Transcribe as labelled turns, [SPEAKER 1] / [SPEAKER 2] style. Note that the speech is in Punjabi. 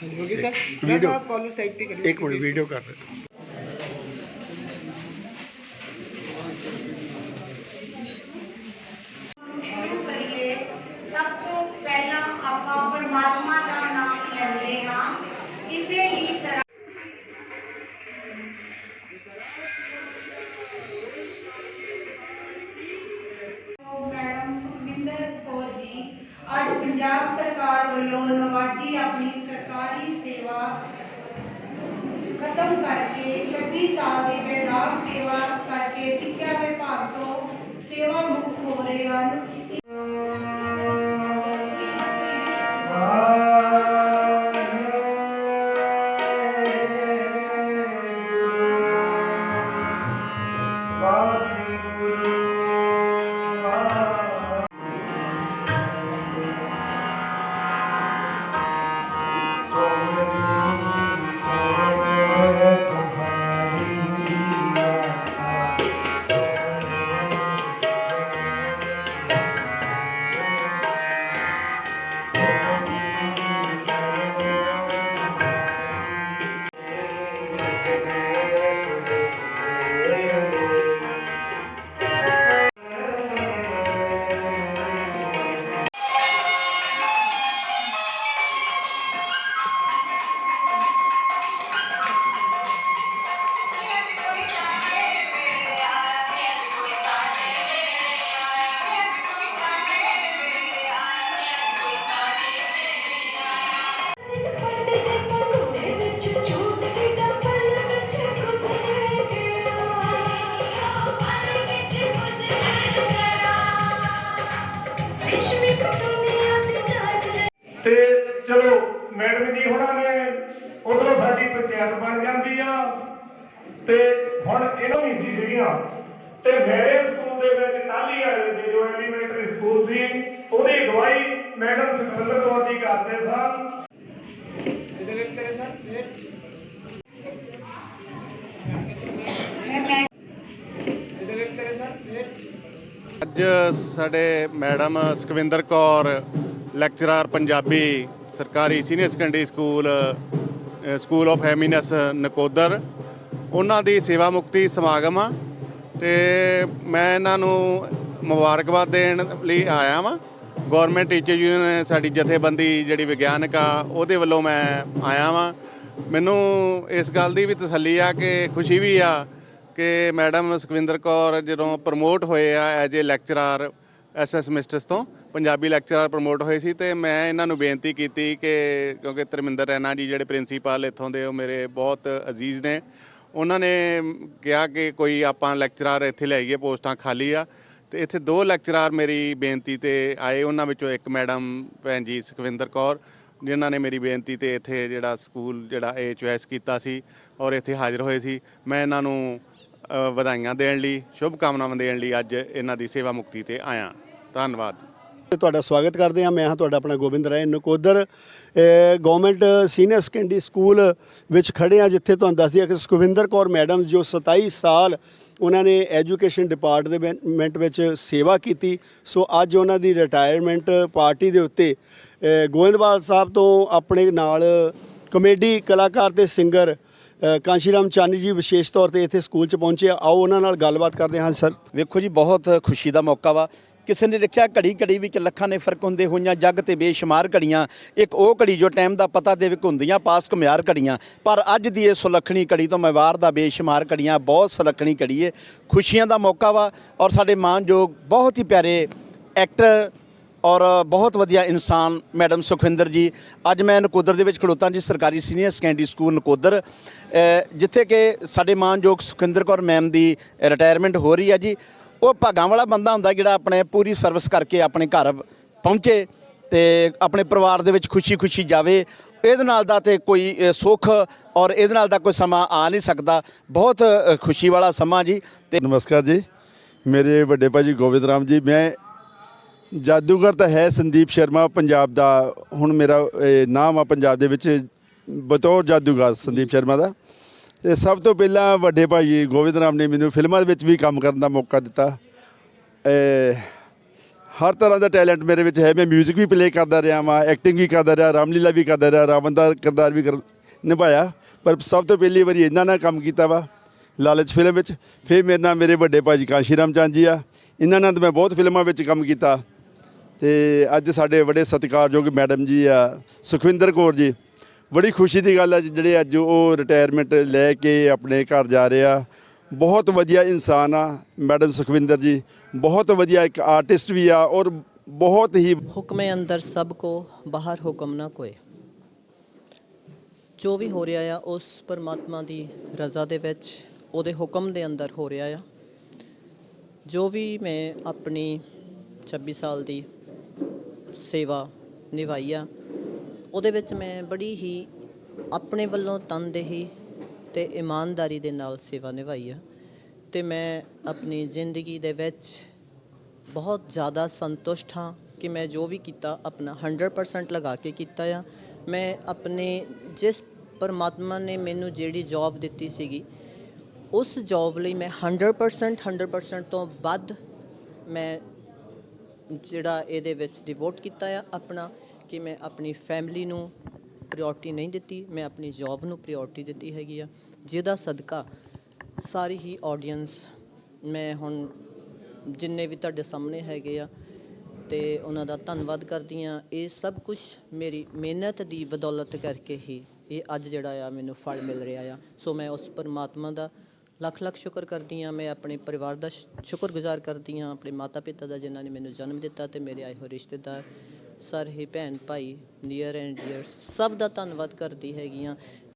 [SPEAKER 1] ਹੋ ਗਈ ਸਰ ਮੈਂ
[SPEAKER 2] ਵੀਡੀਓ-
[SPEAKER 1] ਆਪ ਕਾਲਰ ਸਾਈਡ ਤੇ ਕਰੀ
[SPEAKER 2] ਇੱਕ ਮਿੰਟ ਵੀਡੀਓ ਕਰ ਰਹੇ
[SPEAKER 3] ਸ਼ੁਰੂ ਕਰੀਏ ਸਭ ਤੋਂ ਸਰਕਾਰੀ ਸੇਵਾ ਖਤਮ ਕਰਕੇ 26 ਸਾਲ ਦੀ ਬੇਦਾਗ ਸੇਵਾ ਕਰਕੇ ਸਿੱਖਿਆ ਵਿਭਾਗ ਤੇ
[SPEAKER 4] ਚਲੋ, ਮੈਡਮ ਜੀ ਹੁਣਾਂ ਨੇ ਉਧਰੋਂ ਸਾਡੀ ਪੰਚਾਇਤ ਬਣ ਜਾਂਦੀ ਆ। ਤੇ ਹੁਣ ਇਹਨਾਂ ਵੀ ਸੀ ਸੀਗੀਆਂ ਤੇ ਮੇਰੇ ਸਕੂਲ ਦੇ ਵਿੱਚ ਟਾਲੀ ਵਾਲੇ ਦੇ ਜੋ ਐਲੀਮੈਂਟਰੀ ਸਕੂਲ ਸੀ, ਉਹਦੀ ਅਗਵਾਈ ਮੈਡਮ ਸੁਖਵਿੰਦਰ ਕੌਰ ਜੀ ਕਰਦੇ ਸਨ।
[SPEAKER 1] ਇਧਰ ਇੱਕ ਕਰੇ ਸਰ
[SPEAKER 5] ਅੱਜ ਸਾਡੇ ਮੈਡਮ ਸੁਖਵਿੰਦਰ ਕੌਰ ਲੈਕਚਰਰ ਪੰਜਾਬੀ ਸਰਕਾਰੀ senior secondary school school of eminence Nakodar. ਉਹਨਾਂ ਦੀ ਸੇਵਾ ਮੁਕਤੀ ਸਮਾਗਮ ਆ ਤੇ ਮੈਂ ਇਹਨਾਂ ਨੂੰ ਮੁਬਾਰਕਬਾਦ ਦੇਣ ਲਈ ਆਇਆ ਵਾਂ। ਗਵਰਨਮੈਂਟ ਟੀਚਰ ਯੂਨੀਅਨ ਸਾਡੀ ਜਥੇਬੰਦੀ ਜਿਹੜੀ ਵਿਗਿਆਨਕ ਆ, ਉਹਦੇ ਵੱਲੋਂ ਮੈਂ ਆਇਆ ਵਾਂ। ਮੈਨੂੰ ਇਸ ਗੱਲ ਦੀ ਵੀ ਤਸੱਲੀ ਆ ਕਿ ਖੁਸ਼ੀ ਵੀ ਆ ਕਿ ਮੈਡਮ ਸੁਖਵਿੰਦਰ ਕੌਰ ਜਦੋਂ ਪ੍ਰਮੋਟ ਹੋਏ ਆ as a lecturer SS mistress ਤੋਂ ਪੰਜਾਬੀ ਲੈਕਚਰਰ ਪ੍ਰਮੋਟ ਹੋਏ ਸੀ ਤੇ ਮੈਂ ਇਹਨਾਂ ਨੂੰ ਬੇਨਤੀ ਕੀਤੀ ਕਿ ਕਿਉਂਕਿ ਧਰਮਿੰਦਰ ਰੈਨਾ ਜੀ ਜਿਹੜੇ ਪ੍ਰਿੰਸੀਪਲ ਇੱਥੋਂ ਦੇ ਉਹ ਮੇਰੇ ਬਹੁਤ ਅਜ਼ੀਜ਼ ਨੇ। ਉਹਨਾਂ ਨੇ ਕਿਹਾ ਕਿ ਕੋਈ ਆਪਾਂ ਲੈਕਚਰਰ ਇੱਥੇ ਲੈ ਲਿਆਈਏ, ਪੋਸਟਾਂ ਖਾਲੀ ਆ। ਤੇ ਇੱਥੇ ਦੋ ਲੈਕਚਰਰ ਮੇਰੀ ਬੇਨਤੀ ਤੇ ਆਏ। ਉਹਨਾਂ ਵਿੱਚੋਂ ਇੱਕ ਮੈਡਮ ਭੈਣ ਜੀ ਸੁਖਵਿੰਦਰ ਕੌਰ, ਜਿਨ੍ਹਾਂ ਨੇ ਮੇਰੀ ਬੇਨਤੀ ਤੇ ਇੱਥੇ ਜਿਹੜਾ ਸਕੂਲ ਜਿਹੜਾ ਇਹ ਚੁਆਇਸ ਕੀਤਾ ਸੀ ਔਰ ਇੱਥੇ ਹਾਜ਼ਰ ਹੋਏ ਸੀ। ਮੈਂ ਇਹਨਾਂ ਨੂੰ ਵਧਾਈਆਂ ਦੇਣ ਲਈ ਸ਼ੁਭ ਕਾਮਨਾਵਾਂ ਦੇਣ ਲਈ ਅੱਜ ਇਹਨਾਂ ਦੀ ਸੇਵਾ ਮੁਕਤੀ ਤੇ ਆਇਆ। ਧੰਨਵਾਦ।
[SPEAKER 2] ਤੁਹਾਡਾ ਸਵਾਗਤ ਕਰਦੇ ਹਾਂ। ਮੈਂ ਹਾਂ ਤੁਹਾਡਾ ਆਪਣਾ Gobind Rai Nakodar. Government senior secondary school ਵਿੱਚ ਖੜੇ ਹਾਂ ਜਿੱਥੇ ਤੁਹਾਨੂੰ ਦੱਸ ਦਈਏ ਕਿ ਸੁਖਵਿੰਦਰ ਕੌਰ ਮੈਡਮ ਜੋ 27 ਸਾਲ ਉਹਨਾਂ ਨੇ ਐਜੂਕੇਸ਼ਨ ਡਿਪਾਰਟਮੈਂਟ ਵਿੱਚ ਸੇਵਾ ਕੀਤੀ। ਸੋ ਅੱਜ ਉਹਨਾਂ ਦੀ ਰਿਟਾਇਰਮੈਂਟ ਪਾਰਟੀ ਦੇ ਉੱਤੇ ਗੋਇੰਦਵਾਲ ਸਾਹਿਬ ਤੋਂ ਆਪਣੇ ਨਾਲ ਕਮੇਡੀ ਕਲਾਕਾਰ ਤੇ ਸਿੰਗਰ ਅ, ਕਾਂਸ਼ੀਰਾਮ ਚਾਨੀ ਜੀ ਵਿਸ਼ੇਸ਼ ਤੌਰ ਤੇ ਇੱਥੇ ਸਕੂਲ 'ਚ ਪਹੁੰਚੇ ਆਓ ਉਹਨਾਂ ਨਾਲ ਗੱਲਬਾਤ ਕਰਦੇ ਹਾਂ। ਸਰ।
[SPEAKER 6] ਵੇਖੋ ਜੀ ਬਹੁਤ ਖੁਸ਼ੀ ਦਾ ਮੌਕਾ ਵਾ। ਕਿਸੇ ਨੇ ਲਿਖਿਆ ਘੜੀ ਘੜੀ ਵਿੱਚ ਲੱਖਾਂ ਨੇ ਫ਼ਰਕ ਹੁੰਦੇ ਹੋਈਆਂ, ਜੱਗ ਤੇ ਬੇਸ਼ੁਮਾਰ ਘੜੀਆਂ। ਇੱਕ ਉਹ ਘੜੀ ਜੋ ਟਾਈਮ ਦਾ ਪਤਾ ਦੇ ਵਿੱਚ ਹੁੰਦੀਆਂ ਪਾਸ ਘੁਮਿਆਰ ਘੜੀਆਂ। ਪਰ ਅੱਜ ਦੀ ਇਹ ਸੁਲੱਖਣੀ ਘੜੀ ਤੋਂ ਮੈਂ ਵਾਰ ਦਾ ਬੇਸ਼ੁਮਾਰ ਘੜੀਆਂ, ਬਹੁਤ ਸੁਲੱਖਣੀ ਘੜੀ ਏ। ਖੁਸ਼ੀਆਂ ਦਾ ਮੌਕਾ ਵਾ ਔਰ ਸਾਡੇ ਮਾਨਯੋਗ ਬਹੁਤ ਹੀ ਪਿਆਰੇ ਐਕਟਰ ਔਰ ਬਹੁਤ ਵਧੀਆ ਇਨਸਾਨ ਮੈਡਮ ਸੁਖਵਿੰਦਰ ਜੀ। ਅੱਜ ਮੈਂ ਨਕੋਦਰ ਦੇ ਵਿੱਚ ਖੜੋਤਾ ਜੀ, ਸਰਕਾਰੀ ਸੀਨੀਅਰ ਸੈਕੰਡਰੀ ਸਕੂਲ ਨਕੋਦਰ। ਜਿੱਥੇ ਕਿ ਸਾਡੇ ਮਾਨਯੋਗ ਸੁਖਵਿੰਦਰ ਕੌਰ ਮੈਮ ਦੀ ਰਿਟਾਇਰਮੈਂਟ ਹੋ ਰਹੀ ਹੈ ਜੀ। ਉਹ ਭਾਗਾਂ ਵਾਲਾ ਬੰਦਾ ਹੁੰਦਾ ਜਿਹੜਾ ਆਪਣੇ ਪੂਰੀ ਸਰਵਿਸ ਕਰਕੇ ਆਪਣੇ ਘਰ ਪਹੁੰਚੇ ਤੇ ਆਪਣੇ ਪਰਿਵਾਰ ਦੇ ਵਿੱਚ ਖੁਸ਼ੀ-ਖੁਸ਼ੀ ਜਾਵੇ। ਇਹਦੇ ਨਾਲ ਦਾ ਤੇ ਕੋਈ ਸੁੱਖ ਔਰ ਇਹਦੇ ਨਾਲ ਦਾ ਕੋਈ ਸਮਾਂ ਆ ਨਹੀਂ ਸਕਦਾ। ਬਹੁਤ ਖੁਸ਼ੀ ਵਾਲਾ ਸਮਾਂ ਜੀ ਤੇ
[SPEAKER 7] ਨਮਸਕਾਰ ਜੀ। ਮੇਰੇ ਵੱਡੇ ਭਾਜੀ ਗੋਬਿੰਦ ਰਾਮ ਜੀ, ਮੈਂ ਜਾਦੂਗਰ ਤਾਂ ਹੈ ਸੰਦੀਪ ਸ਼ਰਮਾ ਪੰਜਾਬ ਦਾ। ਹੁਣ ਮੇਰਾ ਨਾਮ ਆ ਪੰਜਾਬ ਦੇ ਵਿੱਚ ਬਤੌਰ ਜਾਦੂਗਰ ਸੰਦੀਪ ਸ਼ਰਮਾ ਦਾ। ਤੇ ਸਭ ਤੋਂ ਪਹਿਲਾਂ ਵੱਡੇ ਭਾਜੀ ਗੋਬਿੰਦ ਰਾਮ ਨੇ ਮੈਨੂੰ ਫਿਲਮਾਂ ਦੇ ਵਿੱਚ ਵੀ ਕੰਮ ਕਰਨ ਦਾ ਮੌਕਾ ਦਿੱਤਾ। ਹਰ ਤਰ੍ਹਾਂ ਦਾ ਟੈਲੈਂਟ ਮੇਰੇ ਵਿੱਚ ਹੈ। ਮੈਂ 뮤직 ਵੀ ਪਲੇ ਕਰਦਾ ਰਿਹਾ ਵਾਂ ਐਕਟਿੰਗ ਵੀ ਕਰਦਾ ਰਿਹਾ, ਰਾਮਲੀਲਾ ਵੀ ਕਰਦਾ ਰਿਹਾ ਰਾਵਣ ਦਾ ਕਿਰਦਾਰ ਵੀ ਕਰ ਨਿਭਾਇਆ। ਪਰ ਸਭ ਤੋਂ ਪਹਿਲੀ ਵਾਰੀ ਇਹਨਾਂ ਨਾਲ ਕੰਮ ਕੀਤਾ ਵਾ, ਲਾਲਚ ਫਿਲਮ ਵਿੱਚ। ਫਿਰ ਮੇਰੇ ਨਾਲ ਮੇਰੇ ਵੱਡੇ ਭਾਜੀ ਕਾਸ਼ੀ ਰਾਮ ਚੰਦ ਜੀ ਆ। ਇਹਨਾਂ ਨਾਲ ਮੈਂ ਬਹੁਤ ਫਿਲਮਾਂ ਵਿੱਚ ਕੰਮ ਕੀਤਾ। ਤੇ ਅੱਜ ਸਾਡੇ ਬੜੇ ਸਤਿਕਾਰਯੋਗ ਮੈਡਮ ਜੀ ਆ, ਸੁਖਵਿੰਦਰ ਕੌਰ ਜੀ। ਬੜੀ ਖੁਸ਼ੀ ਦੀ ਗੱਲ ਹੈ ਜਿਹੜੇ ਅੱਜ ਉਹ ਰਿਟਾਇਰਮੈਂਟ ਲੈ ਕੇ ਆਪਣੇ ਘਰ ਜਾ ਰਹੇ ਆ। ਬਹੁਤ ਵਧੀਆ ਇਨਸਾਨ ਆ, ਮੈਡਮ ਸੁਖਵਿੰਦਰ ਜੀ। ਬਹੁਤ ਵਧੀਆ ਇੱਕ ਆਰਟਿਸਟ ਵੀ ਆ ਔਰ ਬਹੁਤ ਹੀ
[SPEAKER 8] ਹੁਕਮੇ ਅੰਦਰ ਸਭ ਕੋ ਬਾਹਰ ਹੁਕਮ ਨਾ ਕੋਏ। ਜੋ ਵੀ ਹੋ ਰਿਹਾ ਆ, ਉਸ ਪਰਮਾਤਮਾ ਦੀ ਰਜ਼ਾ ਦੇ ਵਿੱਚ, ਉਹਦੇ ਹੁਕਮ ਦੇ ਅੰਦਰ ਹੋ ਰਿਹਾ ਆ। ਜੋ ਵੀ ਮੈਂ ਆਪਣੀ 26 ਸਾਲ ਦੀ ਸੇਵਾ ਨਿਭਾਈ ਆ ਉਹਦੇ ਵਿੱਚ ਮੈਂ ਬੜੀ ਹੀ ਆਪਣੇ ਵੱਲੋਂ ਤਨਦੇਹੀ ਤੇ ਇਮਾਨਦਾਰੀ ਦੇ ਨਾਲ ਸੇਵਾ ਨਿਭਾਈ ਆ। ਤੇ ਮੈਂ ਆਪਣੀ ਜ਼ਿੰਦਗੀ ਦੇ ਵਿੱਚ ਬਹੁਤ ਜ਼ਿਆਦਾ ਸੰਤੁਸ਼ਟ ਹਾਂ ਕਿ ਮੈਂ ਜੋ ਵੀ ਕੀਤਾ ਆਪਣਾ 100% ਲਗਾ ਕੇ ਕੀਤਾ ਆ। ਮੈਂ ਆਪਣੇ ਜਿਸ ਪਰਮਾਤਮਾ ਨੇ ਮੈਨੂੰ ਜਿਹੜੀ ਜੌਬ ਦਿੱਤੀ ਸੀਗੀ, ਉਸ ਜੌਬ ਲਈ ਮੈਂ 100% 100% ਤੋਂ ਵੱਧ ਮੈਂ ਜਿਹੜਾ ਇਹਦੇ ਵਿੱਚ ਡਿਵੋਟ ਕੀਤਾ ਆ ਆਪਣਾ। ਕਿ ਮੈਂ ਆਪਣੀ ਫੈਮਿਲੀ ਨੂੰ ਪ੍ਰਾਇੋਰਟੀ ਨਹੀਂ ਦਿੱਤੀ, ਮੈਂ ਆਪਣੀ ਜੌਬ ਨੂੰ ਪ੍ਰਾਇੋਰਟੀ ਦਿੱਤੀ ਹੈਗੀ ਆ, ਜਿਹਦਾ ਸਦਕਾ ਸਾਰੀ ਹੀ ਆਡੀਅנס ਮੈਂ ਹੁਣ ਜਿੰਨੇ ਵੀ ਤੁਹਾਡੇ ਸਾਹਮਣੇ ਹੈਗੇ ਆ, ਤੇ ਉਹਨਾਂ ਦਾ ਧੰਨਵਾਦ ਕਰਦੀ ਆ। ਇਹ ਸਭ ਕੁਝ ਮੇਰੀ ਮਿਹਨਤ ਦੀ ਬਦੌਲਤ ਕਰਕੇ ਹੀ ਇਹ ਅੱਜ ਜਿਹੜਾ ਆ ਮੈਨੂੰ ਫਲ ਮਿਲ ਰਿਹਾ ਆ। ਸੋ ਮੈਂ ਉਸ ਪਰਮਾਤਮਾ ਦਾ ਲੱਖ ਲੱਖ ਸ਼ੁਕਰ ਕਰਦੀ ਆ। ਮੈਂ ਆਪਣੇ ਪਰਿਵਾਰ ਦਾ ਸ਼ੁਕਰਗੁਜ਼ਾਰ ਕਰਦੀ ਆ, ਆਪਣੇ ਮਾਤਾ ਪਿਤਾ ਦਾ, ਜਿਨ੍ਹਾਂ ਨੇ ਮੈਨੂੰ ਜਨਮ ਦਿੱਤਾ ਤੇ ਮੇਰੇ ਆਏ ਹੋਏ ਰਿਸ਼ਤੇਦਾਰ। ਸਾਰੇ ਹੀ ਭੈਣ ਭਾਈ ਨੀਅਰ ਐਂਡ ਡੀਅਰ ਸਭ ਦਾ ਧੰਨਵਾਦ ਕਰਦੀ ਹੈਗੀ ਹਾਂ